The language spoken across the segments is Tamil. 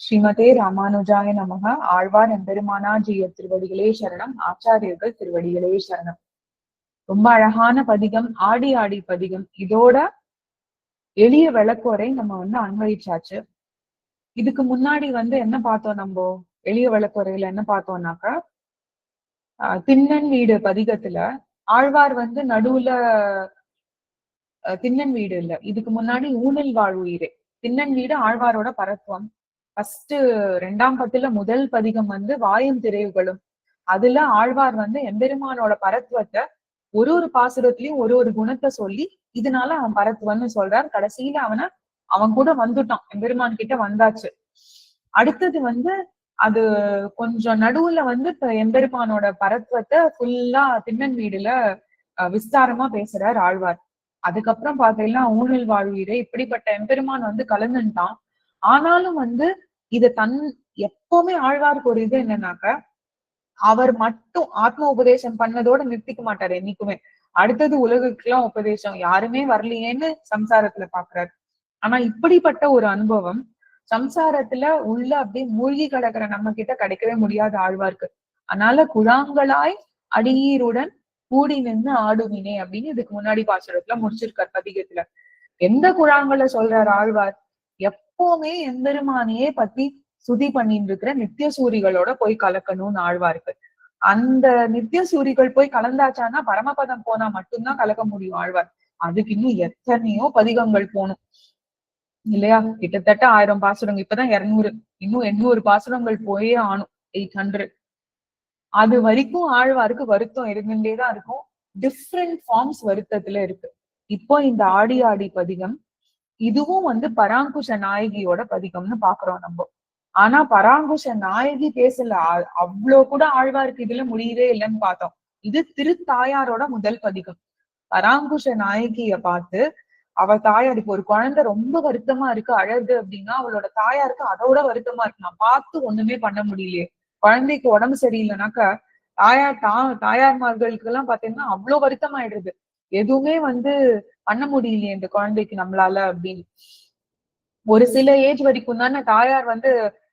ஸ்ரீமதே ராமானுஜாய நமக ஆழ்வார் எம்பெருமானாஜிய திருவடிகளே சரணம். ஆச்சாரியர்கள் திருவடிகளே சரணம். ரொம்ப அழகான பதிகம் ஆடி ஆடி பதிகம். இதோட எளிய விளக்குவரை நம்ம வந்து அன்வயிச்சாச்சு இதுக்கு முன்னாடி வந்து என்ன பார்த்தோம் நம்ம? எளிய விளக்குவரையில என்ன பார்த்தோம்னாக்கா ஆஹ் திண்ணன் வீடு பதிகத்துல ஆழ்வார் வந்து நடுவுல திண்ணன் வீடு இல்ல. இதுக்கு முன்னாடி ஊனல் வாழ் உயிரே. திண்ணன் வீடு ஆழ்வாரோட பரத்துவம். ஃபர்ஸ்ட் ரெண்டாம் பத்துல முதல் பதிகம் வந்து வாயும் திரைவுகளும் அதுல ஆழ்வார் வந்து எம்பெருமானோட பரத்துவத்தை ஒரு ஒரு பாசுரத்திலயும் ஒரு ஒரு குணத்தை சொல்லி இதனால அவன் பரத்துவன்னு சொல்றார். கடைசியில அவனை அவன் கூட வந்துட்டான். எம்பெருமான் கிட்ட வந்தாச்சு. அடுத்தது வந்து அது கொஞ்சம் நடுவுல வந்து எம்பெருமானோட பரத்துவத்தை ஃபுல்லா திண்ணன் வீடுல விஸ்தாரமா பேசுறார் ஆழ்வார். அதுக்கப்புறம் பாத்தீங்கன்னா ஊழல் வாழ்வீரே இப்படிப்பட்ட எம்பெருமான் வந்து கலந்துட்டான் ஆனாலும் வந்து இது தன் எப்பவுமே ஆழ்வாருக்கு ஒரு இது என்னன்னாக்க அவர் மட்டும் ஆத்ம உபதேசம் பண்ணதோட நிறுத்திக்க மாட்டாரு என்னைக்குமே. அடுத்தது உலகுக்கெல்லாம் உபதேசம். யாருமே வரலையேன்னு சம்சாரத்துல பாக்குறாரு. ஆனா இப்படிப்பட்ட ஒரு அனுபவம் சம்சாரத்துல உள்ள அப்படியே மூழ்கி கிடக்குற நம்ம கிட்ட கிடைக்கவே முடியாத ஆழ்வார்க்கு. அதனால குழாங்களாய் அடியீருடன் கூடி நின்று ஆடுவினே அப்படின்னு இதுக்கு முன்னாடி பாசுரத்துல முடிச்சிருக்கார் பதிகத்துல. எந்த குழாங்களை சொல்றார் ஆழ்வார்? எப்பவுமே எம்பெருமானையே பத்தி சுதி பண்ணிட்டு இருக்கிற நித்திய சூரிகளோட போய் கலக்கணும்னு ஆழ்வார்கள். அந்த நித்திய சூரிகள் போய் கலந்தாச்சான்னா பரமபதம் போனா மட்டும்தான் கலக்க முடியும் ஆழ்வார். அதுக்கு இன்னும் எத்தனையோ பதிகங்கள் போகணும். இல்லையா? கிட்டத்தட்ட ஆயிரம் பாசுரங்கள். இப்பதான் இருநூறு. இன்னும் எண்ணூறு பாசுரங்கள் போயே ஆணும் எயிட் ஹண்ட்ரட் அது வரைக்கும் ஆழ்வாருக்கு வருத்தம் இருந்துட்டேதான் இருக்கும். டிஃப்ரெண்ட் ஃபார்ம்ஸ் வருத்தத்துல இருக்கு. இப்போ இந்த ஆடி ஆடி பதிகம் இதுவும் வந்து பராங்குஷ நாயகியோட பதிகம்னு பாக்குறோம் நம்ம. ஆனா பராங்குஷ நாயகி பேசல. அவ்வளோ கூட ஆழ்வாருக்கு இதுல முடியவே இல்லைன்னு பார்த்தோம். இது திருத்தாயாரோட முதல் பதிகம். பராங்குஷ நாயகிய பார்த்து அவ தாயார் இப்போ ஒரு குழந்தை ரொம்ப வருத்தமா இருக்கு. அழகு அப்படின்னா அவளோட தாயாருக்கு அதோட வருத்தமா இருக்கு. நான் பார்த்து ஒண்ணுமே பண்ண முடியலையே. குழந்தைக்கு உடம்பு சரியில்லைனாக்கா தாயார் தா தாயார்மார்களுக்கு எல்லாம் பாத்தீங்கன்னா அவ்வளவு வருத்தமாயிடுது. எதுவுமே வந்து பண்ண முடியலையே இந்த குழந்தைக்கு நம்மளால அப்படின்னு. ஒரு சில ஏஜ் வரைக்கும் தானே தாயார் வந்து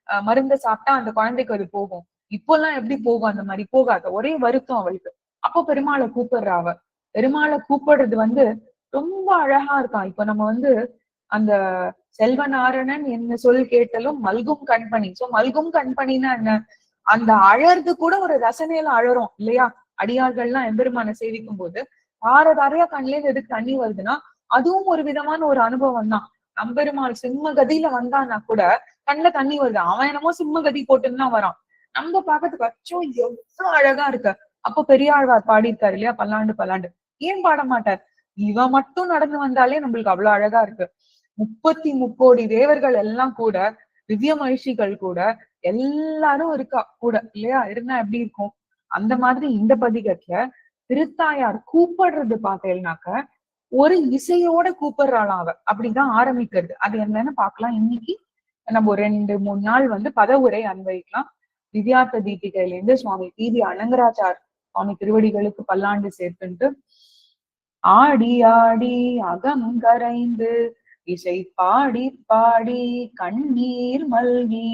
அஹ், மருந்து சாப்பிட்டா அந்த குழந்தைக்கு அது போகும். இப்போல்லாம் எப்படி போகும் அந்த மாதிரி போகாத. ஒரே வருத்தம் அவளுக்கு. அப்போ பெருமாளை கூப்பிடுறா அவ. பெருமாளை கூப்பிடுறது வந்து ரொம்ப அழகா இருக்கான் இப்ப நம்ம வந்து அந்த செல்வநாரணன் என்ன சொல் கேட்டலும் மல்கும் கண்பணி. சோ மல்கும் கண்பணின்னா என்ன? அந்த அழறது கூட ஒரு ரசனையில அழறோம் இல்லையா? அடியார்கள்லாம் எம்பெருமான சேவிக்கும் போது தார தாரையா கண்ணுல இருந்து எதுக்கு தண்ணி வருதுன்னா அதுவும் ஒரு விதமான ஒரு அனுபவம் தான் நம்பெருமாள் சிம்ம கதியில வந்தான்னா கூட கண்ணுல தண்ணி வருது. அவன் என்னமோ சிம்ம கதி போட்டுன்னு தான் வரான். நம்ம பாக்கிறதுக்கு அச்சோ எவ்வளவு அழகா இருக்கு. அப்ப பெரியாழ்வார் பாடியிருக்காரு இல்லையா? பல்லாண்டு பல்லாண்டு. ஏன் பாட மாட்டார்? இவன் மட்டும் நடந்து வந்தாலே நம்மளுக்கு அவ்வளவு அழகா இருக்கு. முப்பத்தி முக்கோடி தேவர்கள் எல்லாம் கூட திவ்ய மகிழ்ச்சிகள் கூட எல்லாரும் இருக்கா? கூட இல்லையா? இருந்தா எப்படி இருக்கும்? அந்த மாதிரி இந்த பதிகத்துல திருத்தாயார் கூப்பிடுறது பார்த்தேன்னாக்க ஒரு இசையோட கூப்பிடுறாளா அவ. அப்படிதான் ஆரம்பிக்கிறது. அது என்னன்னு பார்க்கலாம். இன்னைக்கு நம்ம ஒரு ரெண்டு மூணு நாள் வந்து பதவுரை அன்வைக்கலாம் திவ்யார்த்த தீபிகையில இருந்து சுவாமி டிவி அனங்கராச்சார் சுவாமி திருவடிகளுக்கு பல்லாண்டு சேர்த்துட்டு ஆடி ஆடி அகம் கரைந்து இசை பாடி பாடி கண்ணீர் மல்கி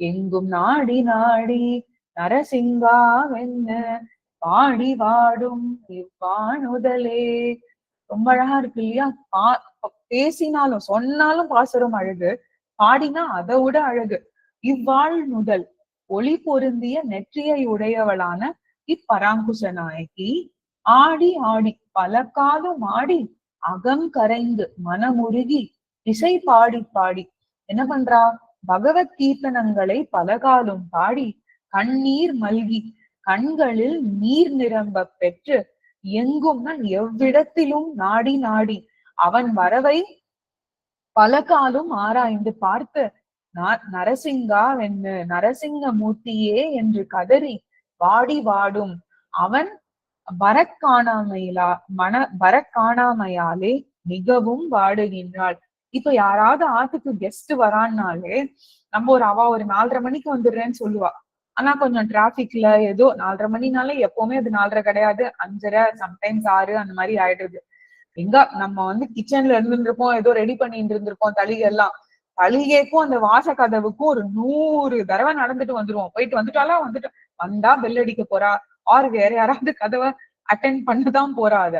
எங்கும் நாடி நாடி நரசிங்கா வெண்ண பாடி வாடும் இவ்வாணுதலே ரொம்ப அழகா இருக்கு இல்லையா? பா பேசினாலும் சொன்னாலும் பாசுரம் அழகு. பாடினா அதை விட அழகு. இவ்வாழ் முதல் ஒளி பொருந்திய நெற்றியை உடையவளான இப்பராங்குச நாயகி ஆடி ஆடி பல காலம் ஆடி அகம் கரைந்து மனமுருகி இசை பாடி பாடி. என்ன பண்றா? பகவத் கீர்த்தனங்களை பலகாலும் பாடி கண்ணீர் மல்கி கண்களில் நீர் நிரம்ப பெற்று எங்கும் நான் எவ்விடத்திலும் நாடி நாடி அவன் வரவை பல காலம் ஆராய்ந்து பார்த்து ந- நரசிங்கா வென்னு நரசிங்க மூர்த்தியே என்று கதறி வாடி வாடும் அவன் வரக்காணாமையிலா மன வரக்காணாமையாலே மிகவும் வாடுகின்றாள். இப்ப யாராவது ஆத்துக்கு கெஸ்ட் வரான்னாலே நம்ம ஒரு அவ ஒரு நாலரை மணிக்கு வந்துடுறேன்னு சொல்லுவா. ஆனா கொஞ்சம் டிராபிக்ல ஏதோ நாலரை மணினால எப்பவுமே அது நாலரை கிடையாது. அஞ்சரை சம்டைம்ஸ் ஆறு அந்த மாதிரி ஆயிடுது. எங்க நம்ம வந்து கிச்சன்ல இருந்துருப்போம் ஏதோ ரெடி பண்ணிட்டு இருந்திருப்போம் தளிகை எல்லாம். தலிகைக்கும் அந்த வாச கதவுக்கும் ஒரு நூறு தடவை நடந்துட்டு வந்துருவோம். போயிட்டு வந்துட்டாலா வந்துட்டு. வந்தா பெல் அடிக்க போறா. ஆர் வேற யாராவது கதவை அட்டென்ட் பண்ணதான் போறா அத.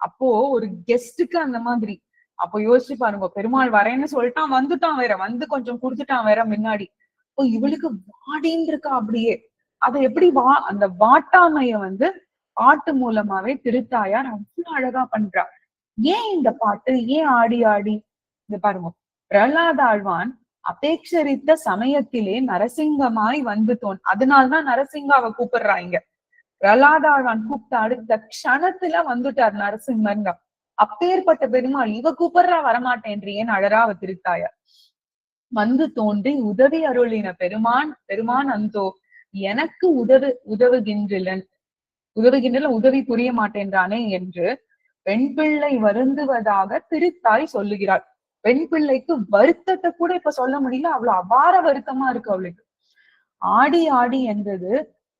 அப்போ ஒரு கெஸ்டுக்கு அந்த மாதிரி. அப்போ யோசிச்சு பாருங்க பெருமாள் வரேன்னு சொல்லிட்டான் வந்துட்டான் வேற. வந்து கொஞ்சம் குடுத்துட்டான் வேற முன்னாடி. இப்போ இவளுக்கு வாடின்னு இருக்கா அப்படியே. அதை எப்படி வா அந்த வாட்டாமைய வந்து பாட்டு மூலமாவே திருத்தாயார் அவ்வளவு அழகா பண்றா. ஏன் இந்த பாட்டு? ஏன் ஆடி ஆடி? இந்த பாருங்க. பிரகலாத ஆழ்வான் அபேட்சரித்த சமயத்திலே நரசிங்கமாய் வந்து தோன் அதனால்தான் நரசிங்காவை கூப்பிடுறாங்க பிரகலாத ஆழ்வான் கூப்பிட்ட அடுத்த க்ஷணத்துல வந்துட்டார் நரசிம்மருங்க. அப்பேற்பட்ட பெருமாள் இவ கூப்பிடுறா வரமாட்டேன்றேன் ஏன் அழறாவ திருத்தாயார் வந்து தோன்றி உதவி அருளின பெருமான் பெருமான் அந்தோ எனக்கு உதவு உதவுகின்றலன் உதவுகின்றல உதவி புரிய மாட்டேன்றானே என்று பெண் பிள்ளை வருந்துவதாக திருத்தாய் சொல்லுகிறாள். பெண் பிள்ளைக்கு வருத்தத்தை கூட இப்ப சொல்ல முடியல அவ்வளவு அபார வருத்தமா இருக்கு அவளுக்கு. ஆடி ஆடி என்றது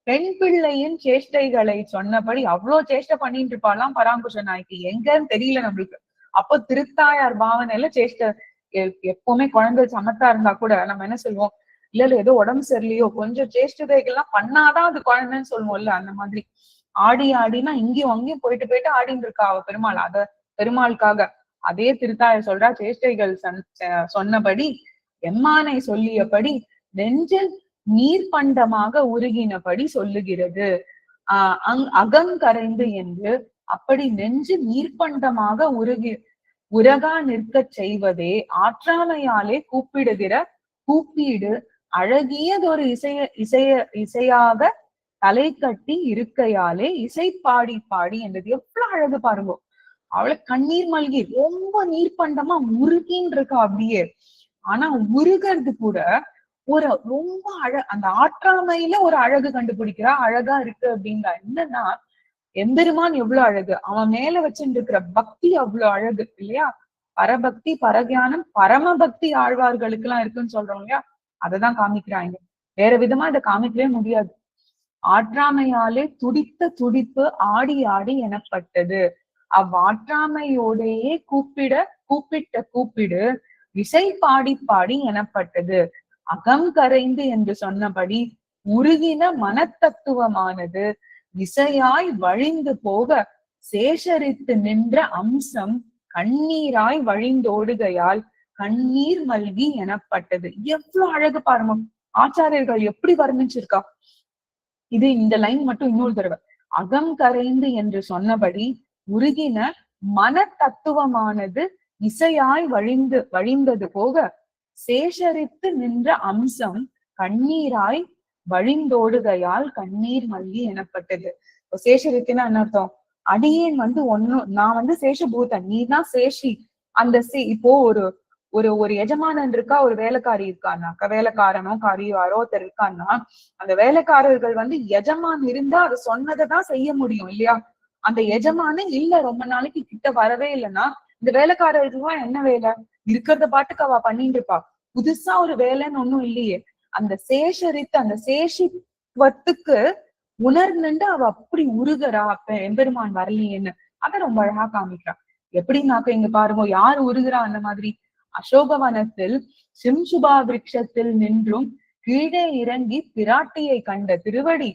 பெண் பிள்ளையின் சேஷ்டைகளை சொன்னபடி அவ்வளவு சேஷ்டை பண்ணிட்டு இருப்பாளாம் பராங்குஷ நாய்க்கு எங்கன்னு தெரியல நம்மளுக்கு. அப்போ திருத்தாயார் பாவனையில சேஷ்ட எப்பவுமே குழந்தை சமத்தா இருந்தா கூட நம்ம என்ன சொல்லுவோம்? இல்ல இல்ல ஏதோ உடம்பு சரியில்லையோ கொஞ்சம் சேஷ்டதைகள்லாம் பண்ணாதான் அது குழந்தைன்னு சொல்லுவோம்ல அந்த மாதிரி. ஆடி ஆடினா இங்கேயும் அங்கேயும் போயிட்டு போயிட்டு ஆடின்னு இருக்கா அவ பெருமாள். அத பெருமாளுக்காக அதே திருத்தாய சொல்றா சேஷ்டைகள் சன்- அஹ் சொன்னபடி எம்மானை சொல்லியபடி நெஞ்சில் நீர்பண்டமாக உருகினபடி சொல்லுகிறது. ஆஹ் அங் அகங்கரைந்து என்று அப்படி நெஞ்சு நீர்பண்டமாக உருகி உரகா நிற்கச் செய்வதே ஆற்றாமையாலே கூப்பிடுகிற கூப்பீடு. அழகியதொரு இசைய இசைய இசையாக தலை கட்டி இருக்கையாலே இசை பாடி பாடி என்றது எவ்வளவு அழகு பாருங்க. அவளை கண்ணீர் மல்கி ரொம்ப நீர்ப்பண்டமா உருகின்னு இருக்கா அப்படியே. ஆனா உருகிறது கூட ஒரு ரொம்ப அழ அந்த ஆற்றாமையில ஒரு அழகு கண்டுபிடிக்கிறா. அழகா இருக்கு அப்படின்னா என்னன்னா எம்பெருமான் எவ்வளவு அழகு. அவன் மேல வச்சுட்டு இருக்கிற பக்தி அவ்வளவு அழகு இல்லையா? பரபக்தி பரஞானம் பரமபக்தி ஆழ்வார்களுக்கு எல்லாம் இருக்குன்னு சொல்றோம் இல்லையா? அததான் காமிக்கிறாங்க. வேற விதமா இதை காமிக்கவே முடியாது. ஆற்றாமையாலே துடித்த துடிப்பு ஆடி ஆடி எனப்பட்டது. அவ்வாற்றாமையோடையே கூப்பிட கூப்பிட்ட கூப்பிடு இசை பாடி பாடி எனப்பட்டது. அகம் கரைந்து என்று சொன்னபடி உருகின மனத்தத்துவமானது. விசையாய் வழிந்து போக சேஷரித்து நின்ற அம்சம் கண்ணீராய் வழிந்தோடுகையால் கண்ணீர் மல்கி எனப்பட்டது. எவ்வளவு அழகு பாருங்க ஆச்சாரியர்கள் எப்படி வர்ணிச்சிருக்கா? இது இந்த லைன் மட்டும் இன்னொரு தடவை. அகம் கரைந்து என்று சொன்னபடி உருகின மன தத்துவமானது இசையாய் வழிந்து வழிந்தது போக சேஷரித்து நின்ற அம்சம் கண்ணீராய் வழிந்தோடுகையால் கண்ணீர் மல்கி எனப்பட்டது. இப்போ சேஷரித்துன்னா என்ன அர்த்தம்? அடியேன் வந்து ஒன்னும் நான் வந்து சேஷபூதன் நீ தான் சேஷி. அந்த சே இப்போ ஒரு ஒரு ஒரு எஜமானன் இருக்கா ஒரு வேலைக்காரி இருக்கான்னாக்கா வேலைக்காரனோ காரியோ ஒருத்தர் இருக்கான்னா அந்த வேலைக்காரர்கள் வந்து எஜமான் இருந்தா அது சொன்னதை தான் செய்ய முடியும் இல்லையா? அந்த எஜமானு இல்ல ரொம்ப நாளைக்கு கிட்ட வரவே இல்லைன்னா இந்த வேலைக்காரர்களுக்கு என்ன வேலை? இருக்கிறத பாட்டுக்கு அவ பண்ணிட்டு இருப்பா. புதுசா ஒரு வேலைன்னு ஒண்ணும் இல்லையே. அந்த சேஷரித்து அந்த சேஷித்துவத்துக்கு உணர்ந்துண்டு அவ அப்படி உருகிறா அப்ப எம்பெருமான் வரலையேன்னு. அதை ரொம்ப அழகா காமிக்கிறா. எப்படின்னாக்க இங்க பாருங்க யார் உருகிறா அந்த மாதிரி? அசோகவனத்தில் சிம்சுபா விரக்ஷத்தில் நின்றும் கீழே இறங்கி பிராட்டியை கண்ட திருவடி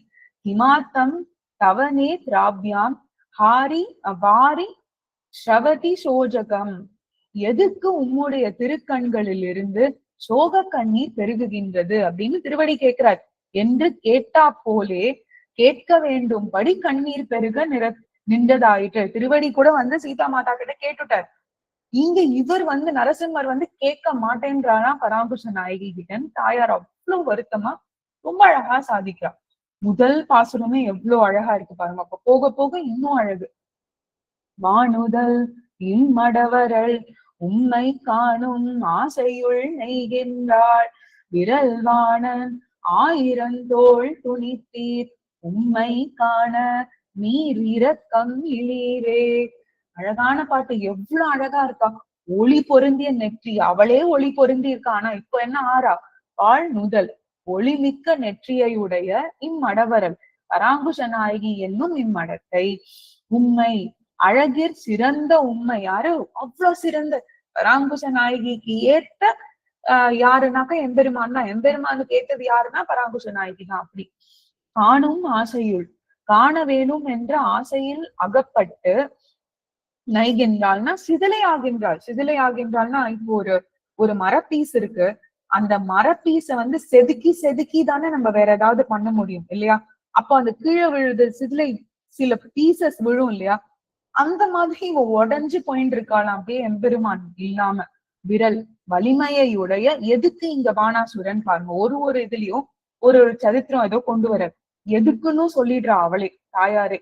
ஹிமாத்தம் தவனே திராபியாம் ஹாரி வாரி ஸ்ரவதி சோஜகம். எதுக்கு உம்முடைய திருக்கண்களில் இருந்து சோக கண்ணீர் பெருகுகின்றது அப்படின்னு திருவடி கேட்கிறார். என்று கேட்டா போலே கேட்க வேண்டும்படி கண்ணீர் பெருக நிற நின்றதாயிற்று. திருவடி கூட வந்து சீதா மாதா கிட்ட கேட்டுட்டார். இங்க இவர் வந்து நரசிம்மர் வந்து கேட்க மாட்டேன்றாரா பராங்குஷ நாயகி கிட்ட தாயார் அவ்வளவு வருத்தமா ரொம்ப அழகா சாதிக்கிறா. முதல் பாசுரமே எவ்வளவு அழகா இருக்கு பாருங்க. அப்ப போக போக இன்னும் அழகு. வானுதல் இம்மடவரள் உம்மை காணும் ஆசையுள் நெய்கின்றாள். விரல் வாணன் ஆயிரந்தோள் துணித்தீர். உம்மை காண நீர் இரக்கம் இளீரே அழகான பாட்டு. எவ்வளவு அழகா இருக்கா. ஒளி பொருந்திய நெற்றி. அவளே ஒளி பொருந்தி இருக்கா ஆனா இப்ப என்ன ஆறா? ஆள் நுதல் ஒளிமிக்க நெற்றியையுடைய இம்மடவரல். பராங்குஷ நாயகி என்னும் இம்மடத்தை. உண்மை அழகிற் சிறந்த உண்மை. யாரு? அவ்வளவு சிறந்த பராங்குஷ நாயகிக்கு ஏத்த ஆஹ் யாருனாக்கா எம்பெருமான் தான். எம்பெருமானுக்கு ஏத்தது யாருன்னா பராங்குஷ நாயகி தான் அப்படி. காணும் ஆசையுள். காண வேணும் என்ற ஆசையில் அகப்பட்டு நைகின்றாள்னா சிதிலை ஆகின்றாள். சிதிலை ஆகின்றாள்னா இப்போ ஒரு ஒரு மரப்பீஸ் இருக்கு. அந்த மரப்பீஸ வந்து செதுக்கி செதுக்கி தானே நம்ம வேற ஏதாவது பண்ண முடியும் இல்லையா? அப்போ அந்த கீழே விழுது சிதிலை சில பீசஸ் விழும் இல்லையா? அந்த மாதிரி இவ உடஞ்சு போயிட்டு இருக்காளாம் அப்படியே எம்பெருமான் இல்லாம. விரல் வலிமையை உடைய எதுக்கு இங்க பானாசுரன் பாருங்க ஒரு ஒரு இதுலயும் ஒரு ஒரு சரித்திரம் ஏதோ கொண்டு வர. எதுக்குன்னு சொல்லிடுறா அவளே தாயாரே.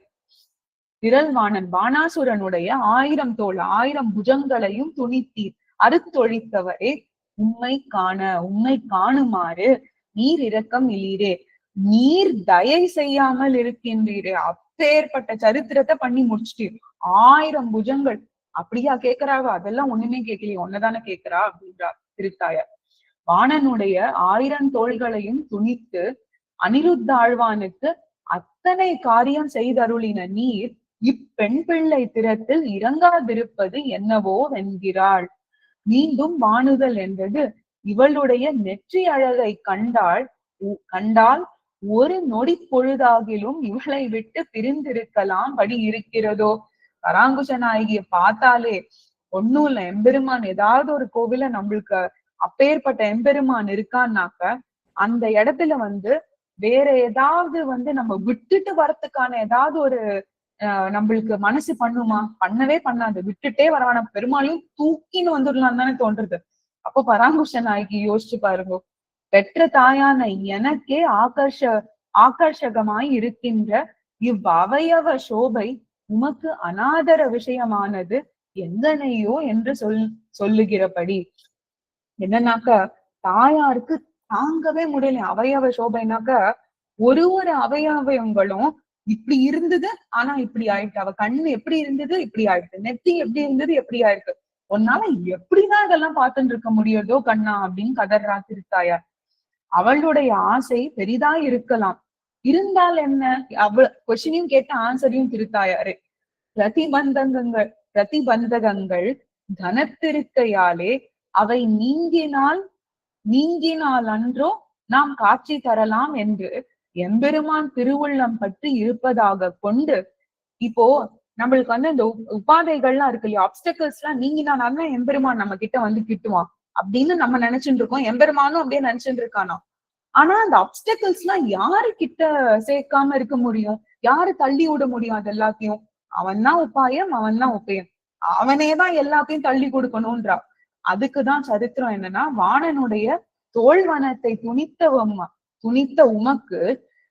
விரல்வாணன் பானாசுரனுடைய ஆயிரம் தோல் ஆயிரம் புஜங்களையும் துணித்தீர். அறுத்தொழித்தவரே உண்மை காண உண்மை காணுமாறு நீர் இரக்கம் இல்லீரே. நீர் தயை செய்யாமல் இருக்கின்றீரே. அப்பேற்பட்ட சரித்திரத்தை பண்ணி முடிச்சிட்டீர். ஆயிரம் புஜங்கள். அப்படியா கேக்குறாங்க அதெல்லாம் ஒண்ணுமே கேட்கலையே ஒன்னதானே கேக்குறா? அப்படின்றா திருத்தாயார் வாணனுடைய ஆயிரம் தோள்களையும் துணித்து அனிருத்தாழ்வானுக்கு அத்தனை காரியம் செய்தருளின நீர் இப்பெண் பிள்ளை திறத்தில் இறங்காதிருப்பது என்னவோ என்கிறாள் மீண்டும் வாணுதல் என்றது இவளுடைய நெற்றி அழகை கண்டால் உ- கண்டால் ஒரு நொடி பொழுதாகிலும் இவளை விட்டு பிரிந்திருக்கலாம். படி இருக்கிறதோ? பராங்குஷ நாயகிய பார்த்தாலே ஒண்ணும் இல்ல எம்பெருமான் ஏதாவது ஒரு கோவில நம்மளுக்கு அப்பேற்பட்ட எம்பெருமான் இருக்கான்னாக்க அந்த இடத்துல வந்து வேற ஏதாவது வந்து நம்ம விட்டுட்டு வரத்துக்கான ஏதாவது ஒரு நம்மளுக்கு மனசு பண்ணுமா? பண்ணவே பண்ணாது. விட்டுட்டே வரவான பெருமாளையும் தூக்கின்னு வந்துடலாம் தானே தோன்றது. அப்போ பராங்குஷ நாயகி யோசிச்சு பாருங்க. பெற்ற தாயான எனக்கே ஆகர்ஷ ஆகர்ஷகமாய் இருக்கின்ற இவ்வவயவ சோபை உமக்கு அனாதர விஷயமானது எங்கனையோ என்று சொல் சொல்லுகிறபடி. என்னன்னாக்கா தாயாருக்கு தாங்கவே முடியல. அவயவ சோபைனாக்க ஒரு ஒரு அவயவங்களும் இப்படி இருந்தது ஆனா இப்படி ஆயிட்டு அவ கண்ணு எப்படி இருந்தது இப்படி ஆயிடுச்சு நெத்தி எப்படி இருந்தது எப்படி ஆயிருக்கு. உன்னால எப்படிதான் இதெல்லாம் பார்த்துட்டு இருக்க முடியறதோ கண்ணா அப்படின்னு கதர்றா திருத்தாயார் அவளுடைய ஆசை பெரிதா இருக்கலாம். இருந்தால் என்ன? அவ கொஸ்டினையும் கேட்ட ஆன்சரையும் திருத்தாயாரு. பிரதிபந்தகங்கள் பிரதிபந்தகங்கள் கனத்திருக்கையாலே அவை நீங்கினால் நீங்கினால் அன்றோ நாம் காட்சி தரலாம் என்று எம்பெருமான் திருவுள்ளம் பற்றி இருப்பதாக கொண்டு இப்போ நம்மளுக்கு வந்து இந்த உபாதைகள்லாம் இருக்கு இல்லையா? ஆப்ஸ்டக்கல்ஸ் எல்லாம் நீங்கினாலும் எம்பெருமான் நம்ம கிட்ட வந்து கிட்டுவான் அப்படின்னு நம்ம நினைச்சுட்டு இருக்கோம். எம்பெருமானும் அப்படியே நினைச்சுட்டு இருக்கானா ஆனா அந்த அப்டக்கிள்ஸ் எல்லாம் யாரு கிட்ட சேர்க்காம இருக்க முடியும்? யாரு தள்ளி விட முடியும் அது எல்லாத்தையும்? அவன் தான் உபாயம் அவன் தான் உபயம். அவனே தான் எல்லாத்தையும் தள்ளி கொடுக்கணும்ன்றா. அதுக்குதான் சரித்திரம் என்னன்னா வாணனுடைய தோல்வனத்தை துணித்தவம் துணித்த உமக்கு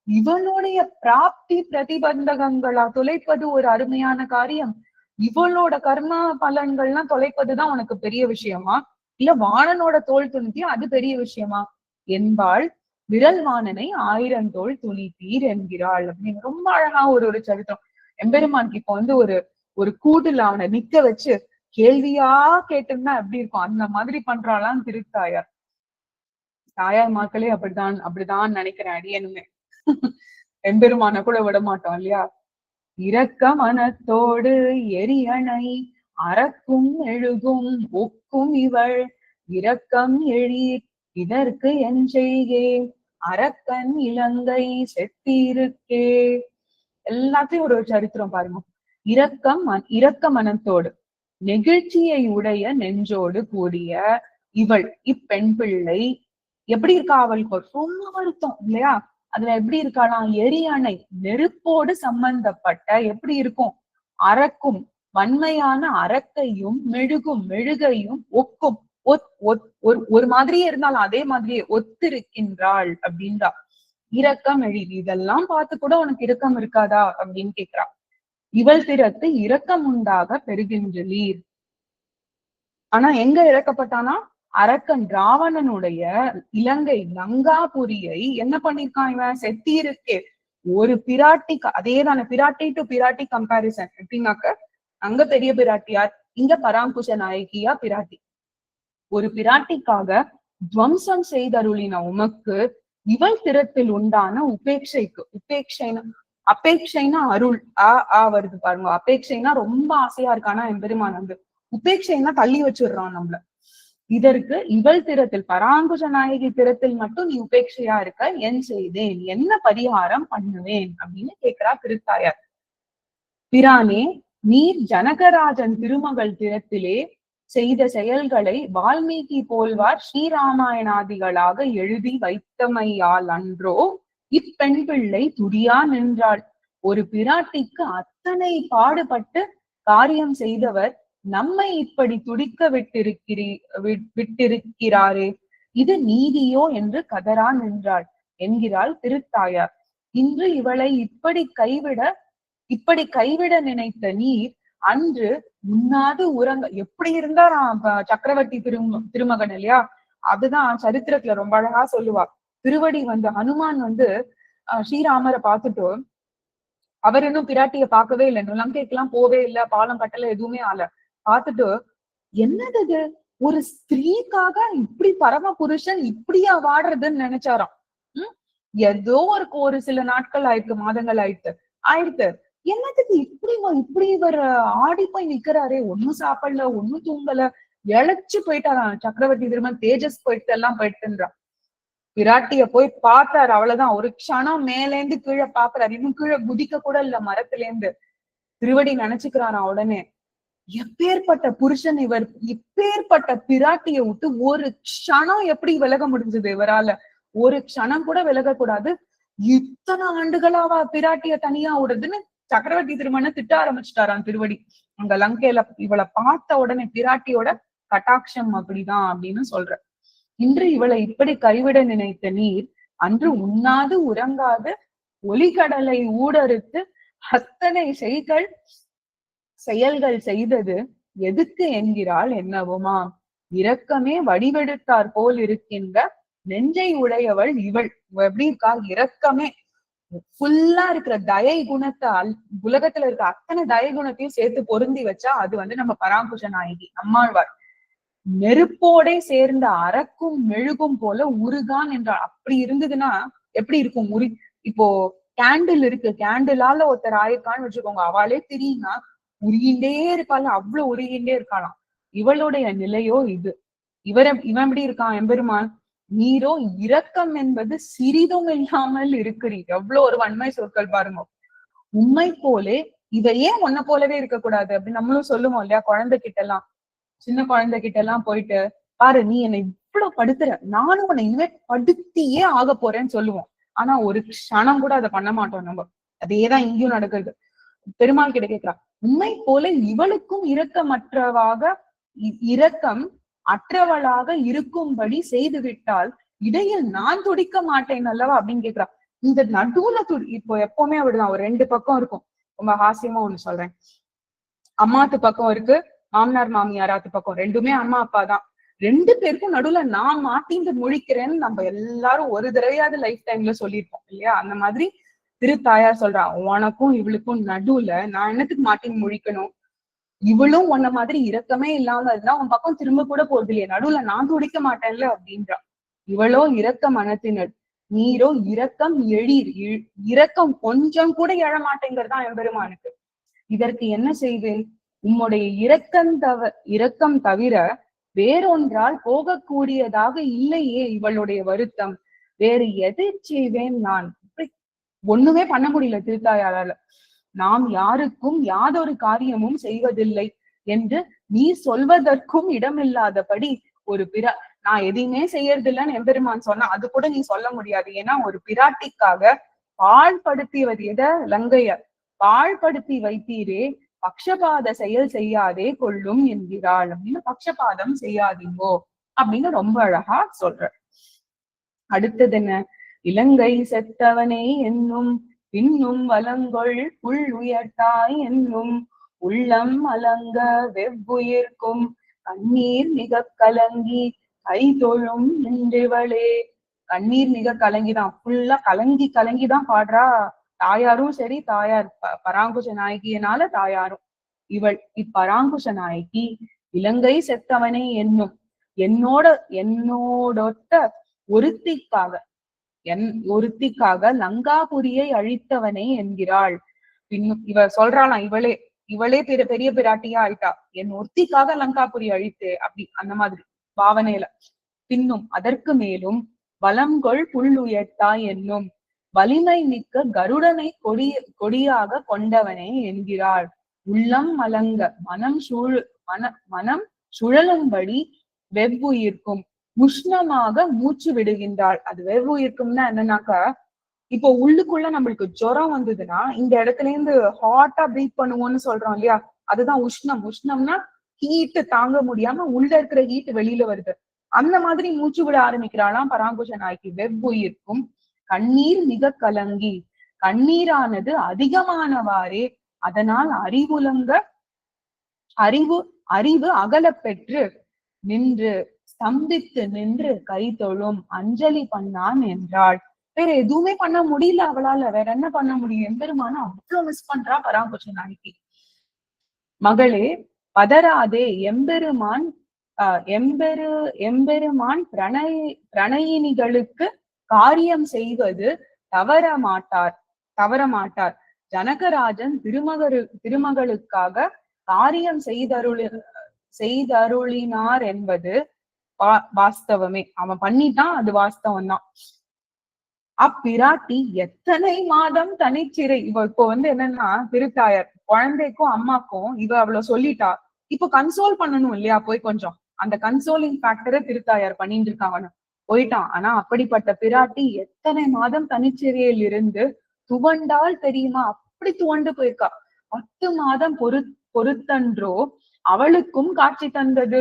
இவனுடைய பிராப்தி பிரதிபந்தகங்களா தொலைப்பது ஒரு அருமையான காரியம். இவளோட கர்ம பலன்கள்லாம் தொலைப்பதுதான் உனக்கு பெரிய விஷயமா? இல்ல வாணனோட தோல் துணித்தியும் அது பெரிய விஷயமா? என்பாள் விரல் ஆயிரந்தோள் ஆயிரம் தோல் துணித்தீர் என்கிறாள் அப்படின்னு ரொம்ப அழகா ஒரு ஒரு சரித்திரம். எம்பெருமானுக்கு இப்ப வந்து ஒரு ஒரு கூடுல அவனை நிக்க வச்சு கேள்வியா கேட்டிருந்தா எப்படி இருக்கும்? அந்த மாதிரி பண்றாளாம் திருத்தாயார். தாயார் மக்களே அப்படிதான் அப்படிதான் நினைக்கிறேன் அடியனுமே. எம்பெருமான கூட விட மாட்டோம் இல்லையா? இரக்க மனத்தோடு எரியணை அறக்கும் எழுகும் ஒக்கும் இவள். இரக்கம் எழீர் இதற்கு என் செய்கே அரக்கன் இலங்கை செத்திருக்கே. எல்லாத்தையும் ஒரு சரித்திரம் பாருங்க. இரக்கம் இரக்க மனத்தோடு நெகிழ்ச்சியை உடைய நெஞ்சோடு கூடிய இவள் இப்பெண் பிள்ளை. எப்படி இருக்கா அவளுக்கு? ரொம்ப வருத்தம் இல்லையா? அதுல எப்படி இருக்கலாம் எரியணை நெருப்போடு சம்பந்தப்பட்ட எப்படி இருக்கும்? அறக்கும் வன்மையான அரக்கையும் மெழுகும் மெழுகையும் ஒக்கும். ஒரு ஒரு மாதிரியே இருந்தாலும் அதே மாதிரியே ஒத்திருக்கின்றாள் அப்படின்றா. இரக்கம் எழில் இதெல்லாம் பார்த்து கூட உனக்கு இரக்கம் இருக்காதா அப்படின்னு கேக்குறா இவள் திறத்து இரக்கம் உண்டாக பெறுகின்றீர் ஆனா எங்க இறக்கப்பட்டானா? அரக்கன் ராவணனுடைய இலங்கை லங்காபுரியை என்ன பண்ணிருக்கான் இவன்? செத்தி இருக்கே ஒரு பிராட்டி அதே தானே பிராட்டி டு பிராட்டி கம்பாரிசன் எப்படின்னாக்க அங்க பெரிய பிராட்டியார் இங்க பராங்குஷ நாயகியா பிராட்டி. ஒரு பிராட்டிக்காக துவம்சம் செய்தருளின உமக்கு இவள் திறத்தில் உண்டான உபேட்சைக்கு உபேட்சைனா அபேட்சைனா அருள் ஆ ஆ வருது பாருங்க. அபேட்சைனா ரொம்ப ஆசையா இருக்கானா எம்பெருமான் வந்து. உபேட்சைனா தள்ளி வச்சிடுறான் நம்மள. இதற்கு இவள் திறத்தில் பராங்குஜ நாயகி திறத்தில் மட்டும் நீ உபேட்சையா இருக்க என் செய்தேன் என்ன பரிகாரம் பண்ணுவேன் அப்படின்னு கேக்குறா திருத்தாயார். பிரானே நீர் ஜனகராஜன் திருமகள் திறத்திலே செய்த செயல்களை வால்மீகி போல்வார் ஸ்ரீராமாயணாதிகளாக எழுதி வைத்தமையால் அன்றோ இப்பெண் பிள்ளை துடியா நின்றாள். ஒரு பிராட்டிக்கு அத்தனை பாடுபட்டு காரியம் செய்தவர் நம்மை இப்படி துடிக்க விட்டிருக்கிறீ விட்- விட்டிருக்கிறாரே. இது நீதியோ என்று கதறா நின்றாள். என்கிறாள் திருத்தாயார். இன்று இவளை இப்படி கைவிட இப்படி கைவிட நினைத்த நீர் அன்று உண்ணாது உறங்க எப்படி இருந்தா சக்கரவர்த்தி திரும திருமகன் இல்லையா? அதுதான் சரித்திரத்துல ரொம்ப அழகா சொல்லுவா. திருவடி வந்து ஹனுமான் வந்து அஹ், ஸ்ரீராமரை பார்த்துட்டு அவர் இன்னும் பிராட்டிய பார்க்கவே இல்லை. இன்னும் லங்கைக்கெல்லாம் போவே இல்லை பாலம் கட்டல எதுவுமே ஆல. பார்த்துட்டு என்னது இது? ஒரு ஸ்திரீக்காக இப்படி பரம புருஷன் இப்படியா வாடுறதுன்னு நினைச்சாராம். உம் ஏதோ ஒரு ஒரு சில நாட்கள் ஆயிருக்கு மாதங்கள் ஆயிடுத்து ஆயிடுத்து என்னத்துக்கு இப்படி இப்படி இவர் ஆடி போய் நிக்கிறாரே. ஒண்ணும் சாப்பிடல ஒண்ணும் தூங்கல. இழைச்சு போயிட்டாரான் சக்கரவர்த்தி திருமன். தேஜஸ் போயிட்டு எல்லாம் போயிட்டுன்றான். பிராட்டிய போய் பார்த்தாரு அவ்வளவுதான். ஒரு க்ஷணம் மேலேந்து கீழே பாக்குறாரு இன்னும் கீழே குதிக்க கூட இல்ல மரத்துல இருந்து திருவடி நினைச்சுக்கிறாராம் உடனே. எப்பேற்பட்ட புருஷன் இவர். இப்பேற்பட்ட பிராட்டிய விட்டு ஒரு க்ஷணம் எப்படி விலக முடிஞ்சது இவரால? ஒரு க்ஷணம் கூட விலக கூடாது இத்தனை ஆண்டுகளாவா பிராட்டிய தனியா விடுறதுன்னு சக்கரவர்த்தி திருமண திட்ட ஆரம்பிச்சுட்டாராம் திருவடி. அங்க லங்கையில இவளை பார்த்த உடனே பிராட்டியோட கட்டாட்சம் அப்படிதான் அப்படின்னு சொல்ற இன்று இவளை இப்படி கைவிட நினைத்த நீர் அன்று உண்ணாது உறங்காது ஒலிகடலை ஊடறுத்து அத்தனை செய்கள் செயல்கள் செய்தது எதுக்கு என்கிறாள் என்னவுமா? இரக்கமே வடிவெடுத்தார் போல் இருக்கின்ற நெஞ்சை உடையவள் இவள். எப்படி இருக்கா இரக்கமே. ஃபுல்லா இருக்கிற தயை குணத்தை உலகத்துல இருக்க அத்தனை தயை குணத்தையும் சேர்த்து பொருந்தி வச்சா அது வந்து நம்ம பராங்குஷ நாயகி நம்மாழ்வார் நெருப்போட சேர்ந்த அரக்கும் மெழுகும் போல உருகான் என்றால் அப்படி இருந்ததுன்னா எப்படி இருக்கும் உரி இப்போ கேண்டில் இருக்கு கேண்டிலால ஒருத்தர் ஆயிருக்கான்னு வச்சுக்கோங்க அவளே தெரியுங்க உருகிண்டே இருப்பாள் அவ்வளவு உருகிண்டே இருக்காளாம். இவளுடைய நிலையோ இது. இவர இவன் எப்படி இருக்கான் எம்பெருமான்? நீரோ இரக்கம் என்பது சிறிதும் இல்லாமல் இருக்கிறீர். எவ்வளவு ஒரு வன்மை சொற்கள் பாருங்க. உண்மை போலே இவ ஏன் உன்னை போலவே இருக்கக்கூடாது அப்படின்னு நம்மளும் சொல்லுவோம் இல்லையா? குழந்தை கிட்ட எல்லாம் சின்ன குழந்தை கிட்ட எல்லாம் போயிட்டு பாரு நீ என்னை இவ்வளவு படுத்துற. நானும் உன்னை இனிமே படுத்தியே ஆக போறேன்னு சொல்லுவோம். ஆனா ஒரு க்ஷணம் கூட அதை பண்ண மாட்டோம் நம்ம. அதேதான் இங்கேயும் நடக்குது. பெருமாள் கிட்ட கேக்குறா உண்மை போல இவளுக்கும் இரக்கமற்றவாக இ- இரக்கம் அற்றவளாக இருக்கும்படி செய்து விட்டால் இடையில் நான் துடிக்க மாட்டேன் அல்லவா அப்படின்னு கேக்குறா. இந்த நடுவுல துடி இப்போ எப்பவுமே அப்படிதான். ஒரு ரெண்டு பக்கம் இருக்கும். ரொம்ப ஹாஸ்யமா ஒண்ணு சொல்றேன். அம்மாத்து பக்கம் இருக்கு மாமனார் மாமியாராத்து பக்கம். ரெண்டுமே அம்மா அப்பா தான். ரெண்டு பேருக்கும் நடுவுல நான் மாட்டிந்து முழிக்கிறேன்னு நம்ம எல்லாரும் ஒரு தடவையாவது லைஃப் டைம்ல சொல்லியிருப்போம் இல்லையா? அந்த மாதிரி திருத்தாயார் சொல்றா உனக்கும் இவளுக்கும் நடுவுல நான் என்னத்துக்கு மாட்டின்னு முழிக்கணும்? இவளும் உன்ன மாதிரி இரக்கமே இல்லாம இருந்தா உன் பக்கம் திரும்ப கூட போறது இல்லையா நடுவுல நான் துடிக்க மாட்டேன்ல அப்படின்றா. இவளோ இரக்க மனத்தினர். நீரோ இரக்கம் எழிர் இ- இரக்கம் கொஞ்சம் கூட எழ மாட்டேங்கிறதா எம்பெருமானுக்கு. இதற்கு என்ன செய்வேன்? உம்முடைய இரக்கம் தவ இரக்கம் தவிர வேறொன்றால் போகக்கூடியதாக இல்லையே இவளுடைய வருத்தம். வேறு எதை செய்வேன் நான்? ஒண்ணுமே பண்ண முடியல திருத்தாயாரால. நாம் யாருக்கும் யாதொரு காரியமும் செய்வதில்லை என்று நீ சொல்வதற்கும் இடமில்லாதபடி ஒரு பிற நான் எதையுமே செய்யறதில்லைன்னு எம்பெருமான் சொன்னா அது கூட நீ சொல்ல முடியாது. ஏன்னா ஒரு பிராட்டிக்காக பாழ்படுத்தியவர் எத? லங்கைய பாழ்படுத்தி வைத்தீரே பக்ஷபாத செயல் செய்யாதே கொள்ளும் என்கிறாள். அப்படின்னு பக்ஷபாதம் செய்யாதீங்கோ அப்படின்னு ரொம்ப அழகா சொல்ற அடுத்தது என்ன? இலங்கை செத்தவனே என்னும் பின்னும் வலங்கொள் உள் உயர்த்தாய் என்னும் உள்ளம் அலங்க வெவ்வுயிர்க்கும் கண்ணீர் மிக கலங்கி கை தொழும் நின்றிவளே. கண்ணீர் மிக கலங்கிதான். ஃபுல்லா கலங்கி கலங்கிதான் பாடுறா. தாயாரும் சரி தாயார் ப- பராங்குஷ நாயகியனால தாயாரும். இவள் இப்பராங்குஷ நாயகி இலங்கை செத்தவனே என்னும் என்னோட என்னோடொத்த ஒருத்திக்காக என் ஒருத்திக்காக லங்காபுரியை அழித்தவனே என்கிறாள். பின் இவ சொல்றாளாம் இவளே இவளே பெரிய பெரிய பிராட்டியா ஆயிட்டா. என் ஒருத்திக்காக லங்காபுரி அழித்து அப்படி அந்த மாதிரி பாவனையில. பின்னும் அதற்கு மேலும் வலங்கொள் புல்லுயர்த்தாய் என்னும் வலிமை மிக்க கருடனை கொடி கொடியாக கொண்டவனே என்கிறாள். உள்ளம் மலங்க மனம் சூழ் மன மனம் சுழலும்படி வெவ்வுயிர்க்கும். உஷ்ணமாக மூச்சு விடுகின்றாள். அது வெவ்வுயிர்க்கும்னா என்னன்னாக்கா இப்போ உள்ளுக்குள்ள நம்மளுக்கு ஜுரம் வந்ததுன்னா இந்த இடத்துல இருந்து ஹாட்டா பிரீத் பண்ணுவோம்னு சொல்றோம் இல்லையா? அதுதான் உஷ்ணம். உஷ்ணம்னா ஹீட்டு தாங்க முடியாம உள்ள இருக்கிற ஹீட் வெளியில வருது. அந்த மாதிரி மூச்சு விட ஆரம்பிக்கிறாளாம் பராங்குஷ நாய்க்கு வெவ்வுயிர்க்கும் கண்ணீர் மிக கலங்கி கண்ணீரானது அதிகமானவாறே அதனால் அறிவுலங்க அறிவு அறிவு அகல பெற்று நின்று ஸ்தம்பித்து நின்று கை தொழும் அஞ்சலி பண்ணான் என்றாள். வேற எதுவுமே பண்ண முடியல அவளால. வேற என்ன பண்ண முடியும்? எம்பெருமான அவ்வளவு மிஸ் பண்றா பராங்குஷ நாய்க்கு மகளே பதறாதே. எம்பெருமான் ஆஹ் எம்பெரு எம்பெருமான் பிரணய பிரணயினிகளுக்கு காரியம் செய்வது தவற மாட்டார் தவற மாட்டார் ஜனகராஜன் திருமகரு திருமகளுக்காக காரியம் செய்தருளி செய்தருளினார் என்பது வாஸ்தவமே. அவன் பண்ணிட்டான் அது வாஸ்தவம் தான் அப்பிராட்டி எத்தனை மாதம் தனிச்சிறை. இவ இப்போ வந்து என்னன்னா திருத்தாயர். குழந்தைக்கும் அம்மாக்கும் இவ அவ்வளவு சொல்லிட்டா. இப்போ கன்சோல் பண்ணணும் இல்லையா? போய் கொஞ்சம். அந்த கன்சோலிங் ஃபேக்டரை திருத்தாயார் பண்ணிட்டு இருக்காங்க போயிட்டான். ஆனா அப்படிப்பட்ட பிராட்டி எத்தனை மாதம் தனிச்சிறையில் இருந்து துவண்டால் தெரியுமா? அப்படி துவண்டு போயிருக்கா. பத்து மாதம் பொறு பொறுத்தன்றோ அவளுக்கும் காட்சி தந்தது.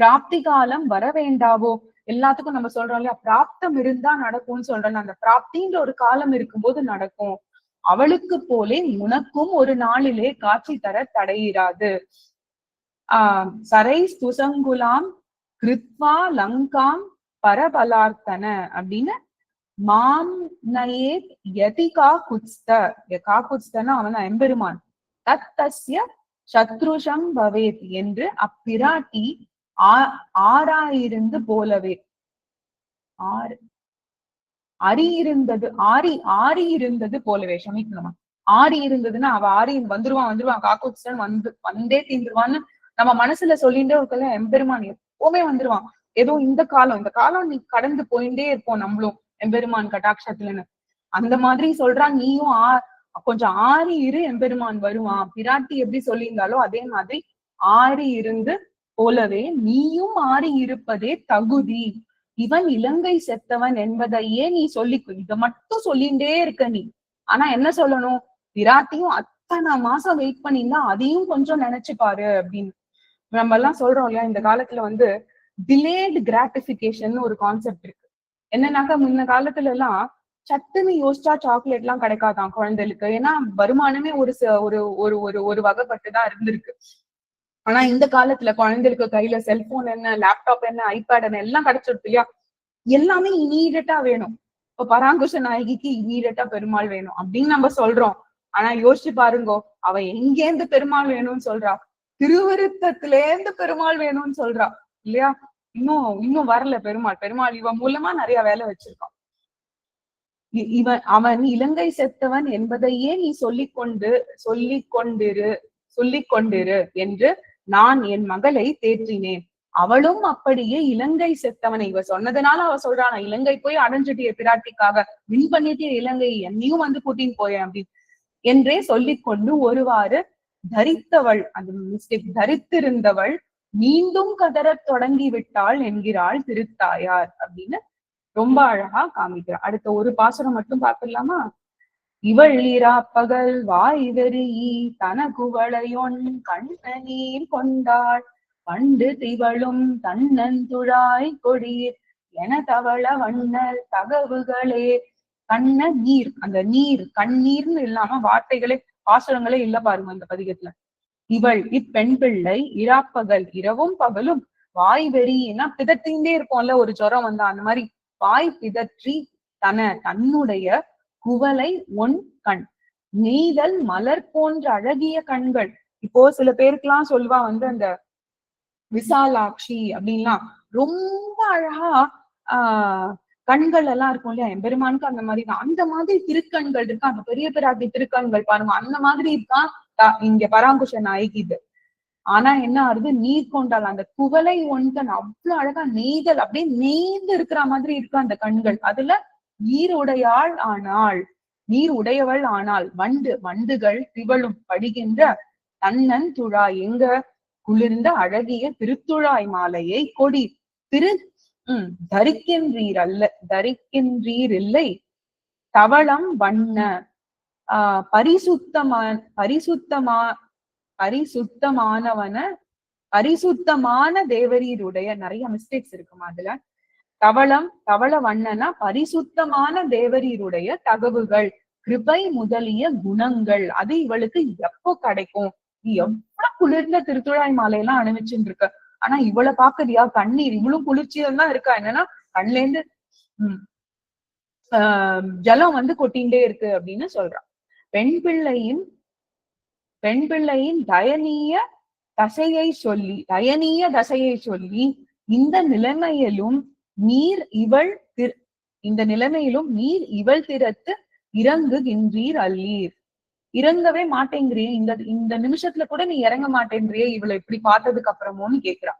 பிராப்தி காலம் வர வேண்டாவோ? எல்லாத்துக்கும் நம்ம சொல்றோம் இல்லையா? பிராப்தம் இருந்தா நடக்கும்னு சொல்றோம் அந்த பிராப்தின்ற ஒரு காலம் இருக்கும்போது நடக்கும். அவளுக்கு போலே உனக்கும் ஒரு நாளிலே காட்சி தர தடையிராது. ஆஹ் சரை சுசங்குலாம் கிருத்வா லங்காம் பரபலார்த்தன அப்படின்னு மாம் நயேத் யதிகா குத்ஸ்த. கா அவன் எம்பெருமான். தத் சத்ருஷம் பவேத் என்று அப்பிராட்டி ஆறாயிருந்து போலவே. ஆறு அரி இருந்தது ஆரி ஆரி இருந்தது போலவே. சமிக்கணுமா ஆரி இருந்ததுன்னா அவ ஆரி வந்துருவான் வந்துருவான் காக்கோச்சன் வந்து வந்தே தீந்துருவான்னு நம்ம மனசுல சொல்லிட்டே இருக்கல எம்பெருமான் எப்பவுமே வந்துருவான். ஏதோ இந்த காலம் இந்த காலம் நீ கடந்து போயிட்டே இருப்போம் நம்மளும் எம்பெருமான் கட்டாட்சத்துலன்னு. அந்த மாதிரி சொல்றான் நீயும் ஆ கொஞ்சம் ஆறி இரு எம்பெருமான் வருவான். பிராட்டி எப்படி சொல்லியிருந்தாலோ அதே மாதிரி ஆறி இருந்து போலவே நீயும் மாறி இருப்பதே தகுதி. இவன் இலங்கை செத்தவன் என்பதையே நீ சொல்லிக்கு இத மட்டும் சொல்லிண்டே இருக்க நீ. ஆனா என்ன சொல்லணும்? பிராட்டியும் அத்தனை மாசம் வெயிட் பண்ணியிருந்தா அதையும் கொஞ்சம் நினைச்சு பாரு அப்படின்னு. நம்ம எல்லாம் சொல்றோம் இல்லையா இந்த காலத்துல வந்து டிலேட் கிராட்டிபிகேஷன் ஒரு கான்செப்ட் இருக்கு. என்னன்னாக்கா முன்ன காலத்துல எல்லாம் சட்டுன்னு யோசிச்சா சாக்லேட் எல்லாம் கிடைக்காதான் குழந்தைகளுக்கு. ஏன்னா வருமானமே ஒரு ச- ஒரு ஒரு ஒரு ஒரு வகைப்பட்டுதான் இருந்திருக்கு. ஆனா இந்த காலத்துல குழந்தைகளுக்கு கையில செல்போன் என்ன லேப்டாப் என்ன ஐபேட் என்ன எல்லாம் கிடைச்சிருக்கு இல்லையா? எல்லாமே இமீடியட்டா வேணும். இப்ப பராங்குஷ நாயகிக்கு இமீடியட்டா பெருமாள் வேணும் அப்படின்னு நம்ம சொல்றோம். ஆனா யோசிச்சு பாருங்கோ அவ எங்கேந்து பெருமாள் வேணும்னு சொல்றா? திருவருத்தத்துல இருந்து பெருமாள் வேணும்னு சொல்றா இல்லையா? இன்னும் இன்னும் வரல பெருமாள். பெருமாள் இவன் மூலமா நிறைய வேலை வச்சிருக்கான். இ- இவன் அவன் இலங்கை செத்தவன் என்பதையே நீ சொல்லிக்கொண்டு சொல்லிக் கொண்டிரு சொல்லிக் கொண்டிரு என்று நான் என் மகளை தேற்றினேன். அவளும் அப்படியே இலங்கை செத்தவனை. இவ சொன்னதுனால அவ சொல்றான் இலங்கை போய் அடைஞ்சிட்டிய பிராட்டிக்காக. வின் பண்ணிட்டிய இலங்கை என்னையும் வந்து கூட்டின்னு போயேன் அப்படின்னு என்றே சொல்லிக் கொண்டு ஒருவாறு தரித்தவள் அந்த மிஸ்டேக் தரித்திருந்தவள் மீண்டும் கதறத் தொடங்கி விட்டாள் என்கிறாள் திருத்தாயார் அப்படின்னு ரொம்ப அழகா காமிக்கிறார். அடுத்த ஒரு பாசுரம் மட்டும் பார்த்துடலாமா? இவள் இராப்பகல் பகல் வாய் வெறியி தனகுவளையொன் கண்ண நீர் கொண்டாள். பண்டு திவளும் தன்னந்துழாய் கொடீர் என தவள வண்ணல் தகவுகளே. கண்ண நீர் அந்த நீர் கண்ணீர்னு இல்லாம வார்த்தைகளே பாசுரங்களே இல்ல பாருங்க இந்த பதிகத்துல. இவள் இப்பெண் பிள்ளை இராப்பகல் இரவும் பகலும் வாய் வெறியினா பிதற்றிண்டே இருக்கும்ல ஒரு ஜுரம் வந்தா அந்த மாதிரி வாய் பிதற்றி தன தன்னுடைய குவலை ஒன் கண். நெய்தல் மலர் போன்ற அழகிய கண்கள். இப்போ சில பேருக்குலாம் சொல்லுவா வந்து அந்த விசாலாட்சி அப்படின்லாம். ரொம்ப அழகா ஆஹ் கண்கள் எல்லாம் இருக்கும் இல்லையா? எம்பெருமானுக்கு அந்த மாதிரி தான். அந்த மாதிரி திருக்கண்கள் இருக்கு? அந்த பெரிய பெராட்டி திருக்கண்கள் பாருங்க. அந்த மாதிரி இருக்கான் இங்க பராங்குஷ நாயகி இது ஆனா என்ன ஆகுது நீர் கொண்டால் அந்த குவலை ஒன்கண் அவ்வளவு அழகா நெய்தல் அப்படியே நெய்ந்து இருக்கிற மாதிரி இருக்கு அந்த கண்கள். அதுல நீர் உடையாள் ஆனாள். நீர் உடையவள் ஆனால் வண்டு வண்டுகள் திவளும் படுகின்ற தன்னன் துழாய். எங்க? குளிர்ந்த அழகிய திருத்துழாய் மாலையை கொடி. திரு உம் தரிக்கின்றீர் அல்ல தரிக்கின்றீர் இல்லை. தவளம் வண்ண ஆஹ் பரிசுத்தமா பரிசுத்தமா பரிசுத்தமானவன பரிசுத்தமான தேவரீருடைய நிறைய மிஸ்டேக்ஸ் இருக்குமா அதுல? தவளம் தவள வண்ணனா பரிசுத்தமான தேவரீருடைய தகவுகள் கிருபை முதலிய குணங்கள் அது இவளுக்கு எப்போ கிடைக்கும்? நீ எவ்வளவு குளிர்ந்த திருத்துழாய் மாலையெல்லாம் அணிவிச்சுட்டு இருக்க ஆனா இவளை பாக்குறியா கண்ணீர். இவளும் குளிர்ச்சியா தான் இருக்கா? என்னன்னா கண்ல இருந்து உம் ஆஹ் ஜலம் வந்து கொட்டிண்டே இருக்கு அப்படின்னு சொல்றான் பெண் பிள்ளையின் பெண் பிள்ளையின் தயனீய தசையை சொல்லி தயனீய தசையை சொல்லி இந்த நிலைமையிலும் நீர் இவள் திரு இந்த நிலைமையிலும் நீர் இவள் திறத்து இறங்குகின்றீர் அல்லீர். இறங்கவே மாட்டேங்கிறியே இந்த இந்த நிமிஷத்துல கூட நீ இறங்க மாட்டேங்கிறியே இவளை இப்படி பார்த்ததுக்கு அப்புறமோன்னு கேக்குறா.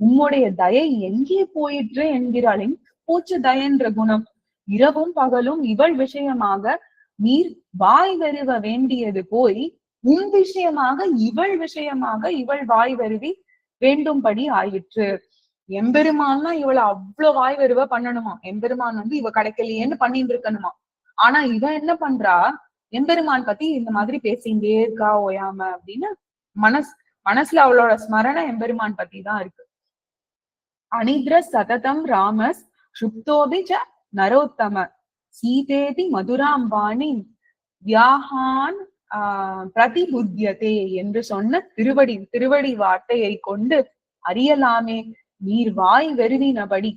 உம்முடைய தயை எங்கே போயிற்று என்கிறாளின் பூச்ச தயன்ற குணம். இரவும் பகலும் இவள் விஷயமாக நீர் வாய் வருவ வேண்டியது போய் உன் விஷயமாக இவள் விஷயமாக இவள் வாய் வருவி வேண்டும்படி ஆயிற்று. எம்பெருமான்னா இவள அவ்வளவு வாய் வருவ பண்ணணுமா? எம்பெருமான் வந்து இவ கிடைக்கலையேன்னு பண்ணிட்டு இருக்கணுமா ஆனா இவ என்ன பண்றா? எம்பெருமான் பத்தி இந்த மாதிரி பேசிட்டே இருக்கா ஓயாம அப்படின்னு மனஸ் மனசுல அவளோட ஸ்மரண எம்பெருமான் பத்தி தான் இருக்கு. அனித்ர சததம் ராமஸ் சுப்தோபி ச நரோத்தம சீதேதி மதுராம்பாணி வியாகான் ஆஹ் பிரதிபுத்தியதே என்று சொன்ன திருவடி திருவடி வார்த்தையை கொண்டு அறியலாமே நீர் வாய் வெறுவினபடி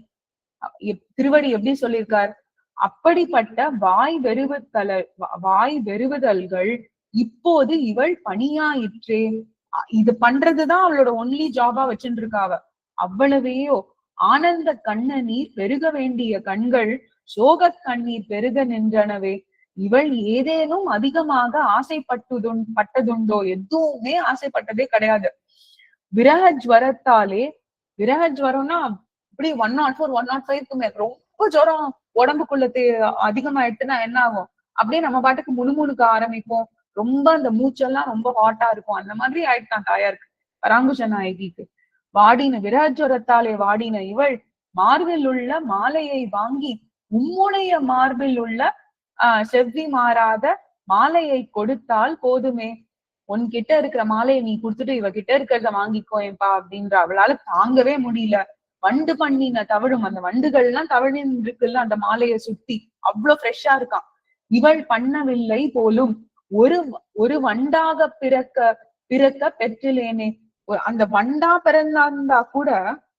எப்- திருவடி எப்படி சொல்லியிருக்கார் அப்படிப்பட்ட வாய் வெறுவுதல வாய் வெறுவுதல்கள் இப்போது இவள் பணியாயிற்றே. இது பண்றதுதான் அவளோட ஒன்லி ஜாபா வச்சுட்டு இருக்காவ அவ்வளவையோ ஆனந்த கண்ண நீர் பெருக வேண்டிய கண்கள் சோக கண்ணீர் பெருக நின்றனவே. இவள் ஏதேனும் அதிகமாக ஆசைப்பட்டுதுன் பட்டதுண்டோ? எதுவுமே ஆசைப்பட்டதே கிடையாது. விரக ஜுவரத்தாலே விரக ஜுவரம்னா இப்படி one nought oh four one nought oh ஃபைவ்க்குமே ரொம்ப ஜுரம். உடம்புக்குள்ள தே- அதிகமாயிடுச்சுன்னா என்ன ஆகும் அப்படியே நம்ம பாட்டுக்கு முணுமுணுக்க ஆரம்பிப்போம். ரொம்ப அந்த மூச்செல்லாம் ரொம்ப ஹாட்டா இருக்கும். அந்த மாதிரி ஆயிட்டான் தாயாருக்கு பராங்குஷன் நாயகிக்கு வாடின விராஜ்வரத்தாலே வாடின இவள் மார்பில் உள்ள மாலையை வாங்கி உம்முடைய மார்பில் உள்ள ஆஹ் செவ்வி மாறாத மாலையை கொடுத்தால் போதுமே. உன்கிட்ட இருக்கிற மாலையை நீ கொடுத்துட்டு இவகிட்ட இருக்கிறத வாங்கிக்கோயேப்பா அப்படின்ற அவளால தாங்கவே முடியல. வண்டு பண்ணின தவழும் அந்த வண்டுகள் எல்லாம் தவழின்னு இருக்குல்ல அந்த மாலையை சுத்தி. அவ்வளவு ஃப்ரெஷ்ஷா இருக்கான். இவள் பண்ணவில்லை போலும் ஒரு ஒரு வண்டாக பிறக்க பிறக்க பெற்றிலேனே. அந்த வண்டா பிறந்தாந்தா கூட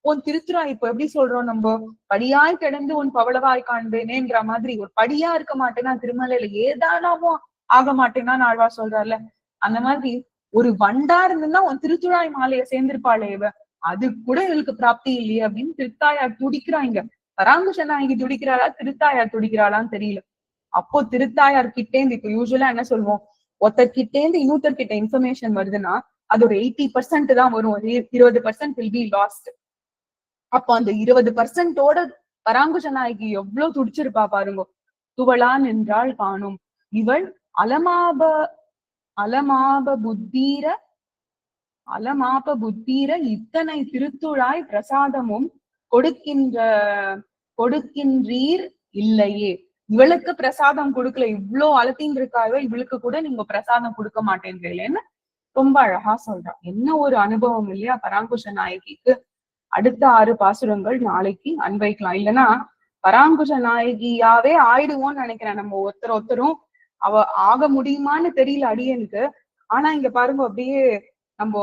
உன் திருத்துறா இப்ப எப்படி சொல்றோம் நம்ம? படியாய் கிடந்து உன் பவளவாய் காண்பேனேன்ற மாதிரி ஒரு படியா இருக்க மாட்டேன்னா திருமலையில? ஏதானாவும் ஆக மாட்டேன்னா ஆழ்வா சொல்றாருல. அந்த மாதிரி ஒரு வண்டா இருந்துன்னா உன் திருத்துழாய் மாலையை சேர்ந்திருப்பாளே இவ. அது கூட இவளுக்கு பிராப்தி இல்லையே அப்படின்னு திருத்தாயார் துடிக்கிறாங்க. பராங்குஷ நாயகி துடிக்கிறாளா திருத்தாயார் துடிக்கிறாளான்னு தெரியல. அப்போ திருத்தாயார் கிட்டேந்து இப்ப யூஸ்வலா என்ன சொல்லுவோம் ஒருத்தர் இன்னொருத்தர்கிட்ட கிட்ட இன்ஃபர்மேஷன் வருதுன்னா அது ஒரு எயிட்டி பர்சன்ட் தான் வரும். இருபது பர்சன்ட் வில் பி லாஸ்ட் அப்போ அந்த இருபது பர்சன்டோட பராங்குஷ நாயகி எவ்வளவு துடிச்சிருப்பா பாருங்க. துவளான் என்றால் காணும். இவள் அலமாப அலமாப புத்தீர அலமாப புத்தீர இத்தனை திருத்துழாய் பிரசாதமும் கொடுக்கின்ற கொடுக்கின்றீர் இல்லையே. இவளுக்கு பிரசாதம் கொடுக்கல இவ்வளோ அலத்தின் இருக்காயோ இவளுக்கு கூட நீங்க பிரசாதம் கொடுக்க மாட்டேங்கிறீங்களேன்னு ரொம்ப அழகா சொல்றா. என்ன ஒரு அனுபவம் இல்லையா பராங்குஷ நாயகிக்கு. அடுத்த ஆறு பாசுரங்கள் நாளைக்கு அன்வைக்கலாம் இல்லைன்னா பராங்குஷ நாயகியாவே ஆயிடுவோம்னு நினைக்கிறேன் நம்ம ஒருத்தர் ஒருத்தரும். அவ ஆக முடியுமான்னு தெரியல அடியனுக்கு. ஆனா இங்க பாருங்க அப்படியே நம்ம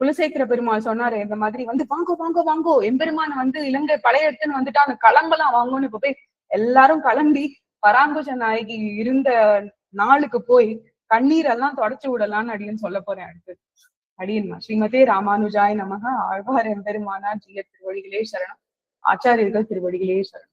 குலசேகர பெருமாள் சொன்னாரு இந்த மாதிரி வந்து வாங்கோ வாங்கோ வாங்கோ எம்பெருமான வந்து இலங்கை படையெடுத்துன்னு வந்துட்டு அந்த கலம்பெல்லாம் வாங்கோன்னு இப்ப போய் எல்லாரும் கிளம்பி பராங்குஜ நாயகி இருந்த நாளுக்கு போய் கண்ணீர் எல்லாம் தொடச்சு விடலாம்னு அடியன் சொல்ல போறேன் அடுத்து. அடியன்மா ஸ்ரீமதே ராமானுஜாய் நமக ஆழ்வார் எம்பெருமானார் ஜிய திருவடிகளே சரணம். ஆச்சாரியர்கள் திருவடிகளே சரணம்.